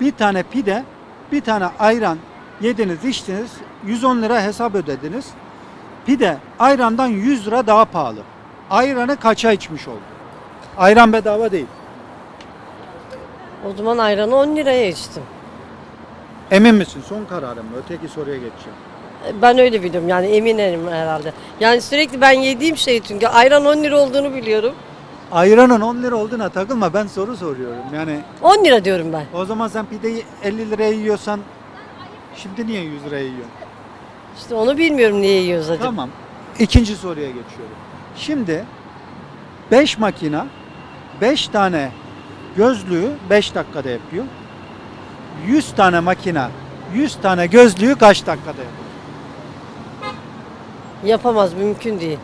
Bir tane pide, bir tane ayran yediniz, içtiniz. 110 lira hesap ödediniz. Pide ayrandan 100 lira daha pahalı. Ayranı kaça içmiş oldu? Ayran bedava değil. O zaman ayranı 10 liraya içtim. Emin misin? Son kararım mı? Öteki soruya geçeceğim. Ben öyle biliyorum yani eminim herhalde. Yani sürekli ben yediğim şey çünkü ayran 10 lira olduğunu biliyorum. Ayranın 10 lira olduğuna takılma. Ben soru soruyorum. Yani 10 lira diyorum ben. o zaman sen pideyi 50 liraya yiyorsan şimdi niye 100 liraya yiyorsun? İşte onu bilmiyorum niye yiyoruz acaba. Tamam. İkinci soruya geçiyorum. Şimdi 5 makina 5 tane gözlüğü 5 dakikada yapıyor. 100 tane makina 100 tane gözlüğü kaç dakikada yapıyor? Yapamaz mümkün değil.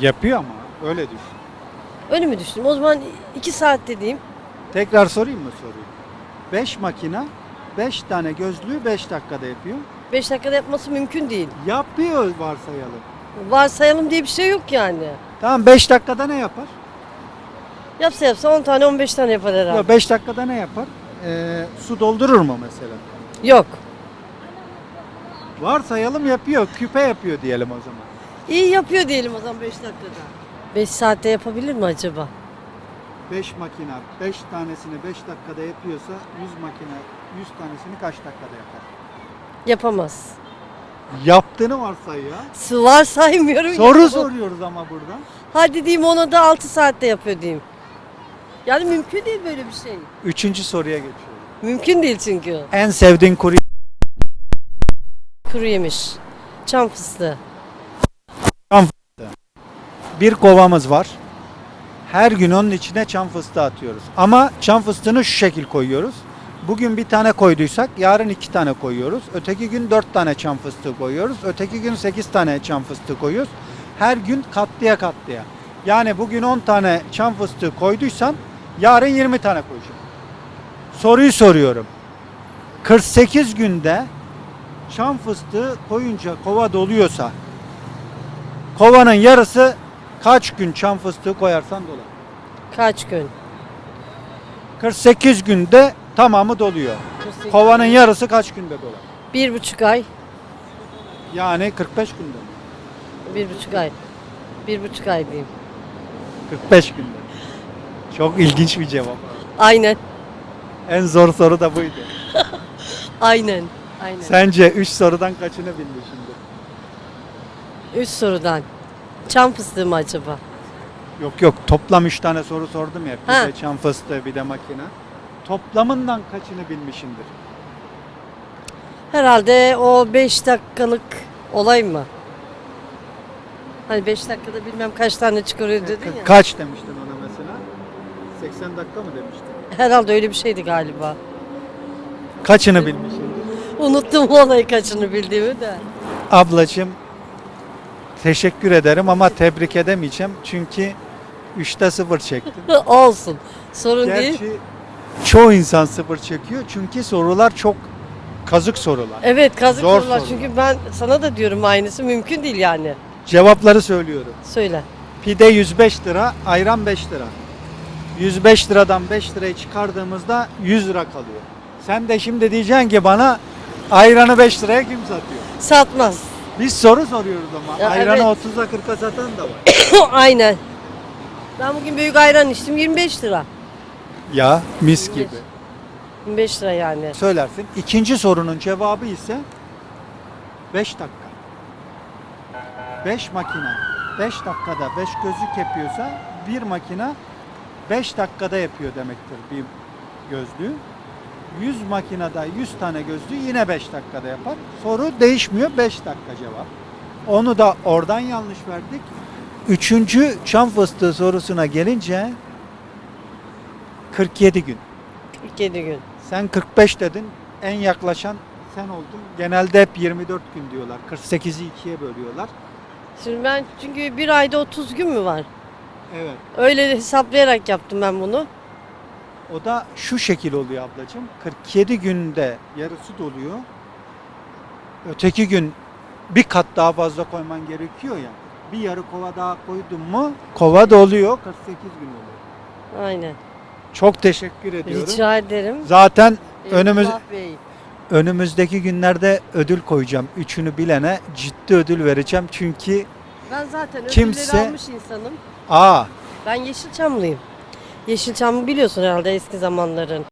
Yapıyor ama öyle düşün. Öyle mi düşündüm? O zaman 2 saat dediğim. Tekrar sorayım mı soruyu? 5 makina 5 tane gözlüğü 5 dakikada yapıyor. 5 dakikada yapması mümkün değil. Yapıyor varsayalım. Varsayalım diye bir şey yok yani. Tamam 5 dakikada ne yapar? Yapsa yapsa 10 tane 15 tane yapar herhalde. Ya 5 dakikada ne yapar? Ee, su doldurur mu mesela? Yok. Varsayalım yapıyor, küpe yapıyor diyelim o zaman. İyi yapıyor diyelim o zaman 5 dakikada. 5 saatte yapabilir mi acaba? 5 makina 5 tanesini 5 dakikada yapıyorsa 100 makine 100 tanesini kaç dakikada yapar? Yapamaz. Yaptığını varsay ya. Var saymıyorum. Soru soruyoruz ama burada. Hadi diyeyim onu da 6 saatte yapıyor diyeyim. Yani mümkün değil böyle bir şey. Üçüncü soruya geçiyorum. Mümkün değil çünkü. En sevdiğin kuru Kuru yemiş. Çam fıstığı. Bir kovamız var. Her gün onun içine çam fıstığı atıyoruz. Ama çam fıstığını şu şekil koyuyoruz. Bugün bir tane koyduysak yarın iki tane koyuyoruz. Öteki gün dört tane çam fıstığı koyuyoruz. Öteki gün sekiz tane çam fıstığı koyuyoruz. Her gün katlıya katlıya. Yani bugün 10 tane çam fıstığı koyduysan yarın 20 tane koyacağım. Soruyu soruyorum. 48 günde çam fıstığı koyunca kova doluyorsa kovanın yarısı kaç gün çam fıstığı koyarsan dolar. Kaç gün? 48 günde tamamı doluyor. Kovanın yarısı kaç günde dolar? Bir buçuk ay. Yani 45 günde mi? Bir buçuk ay. Bir buçuk ay diyeyim. 45 günde. Çok ilginç bir cevap. Aynen. En zor soru da buydu. Aynen. Aynen. Sence 3 sorudan kaçını bilmişsindir? Üç sorudan. Çam fıstığı mı acaba? Yok yok toplam 3 tane soru sordum ya. Bir Ha. de çam fıstığı bir de makine. Toplamından kaçını bilmişsindir? Herhalde o 5 dakikalık olay mı? Hani 5 dakikada bilmem kaç tane çıkarıyor dedin ya. Kaç demiştin ona mesela? 80 dakika mı demiştin? Herhalde öyle bir şeydi galiba. Kaçını bilmişsindir? Unuttum olayı kaçını bildiğimi de. Ablacığım teşekkür ederim ama tebrik edemeyeceğim. Çünkü 3'te 0 çektin. Olsun. Sorun değil. Gerçi çoğu insan 0 çekiyor. Çünkü sorular çok kazık sorular. Evet kazık Zor sorular. sorular. Çünkü ben sana da diyorum aynısı mümkün değil yani. Cevapları söylüyorum. Söyle. Pide 105 lira, ayran 5 lira. 105 liradan 5 lirayı çıkardığımızda 100 lira kalıyor. Sen de şimdi diyeceksin ki bana ayranı 5 liraya kim satıyor? Satmaz. Biz soru soruyoruz ama. Ya ayranı evet. 30'a 40'a satan da var. Aynen. Ben bugün büyük ayran içtim 25 lira. ya mis gibi. 25 lira yani. Söylersin. İkinci sorunun cevabı ise 5 dakika. 5 makine 5 dakikada 5 gözlük yapıyorsa bir makine 5 dakikada yapıyor demektir bir gözlüğü. 100 makinede 100 tane gözlüğü yine 5 dakikada yapar. Soru değişmiyor 5 dakika cevap. Onu da oradan yanlış verdik. Üçüncü çam fıstığı sorusuna gelince 47 gün. 47 gün. Sen 45 dedin. En yaklaşan sen oldun. Genelde hep 24 gün diyorlar. 48'i ikiye bölüyorlar. Şimdi ben çünkü bir ayda 30 gün mü var? Evet. Öyle hesaplayarak yaptım ben bunu. O da şu şekil oluyor ablacığım. 47 günde yarısı doluyor. Öteki gün bir kat daha fazla koyman gerekiyor ya. Bir yarı kova daha koydun mu kova doluyor. 48 gün oluyor. Aynen. Çok teşekkür ediyorum. Rica ederim. Zaten önümüz Emrullah Bey. önümüzdeki günlerde ödül koyacağım. Üçünü bilene ciddi ödül vereceğim. Çünkü Ben zaten Kimse- ödülleri almış insanım. aa Ben Yeşilçamlıyım. Yeşilçam biliyorsun herhalde eski zamanların.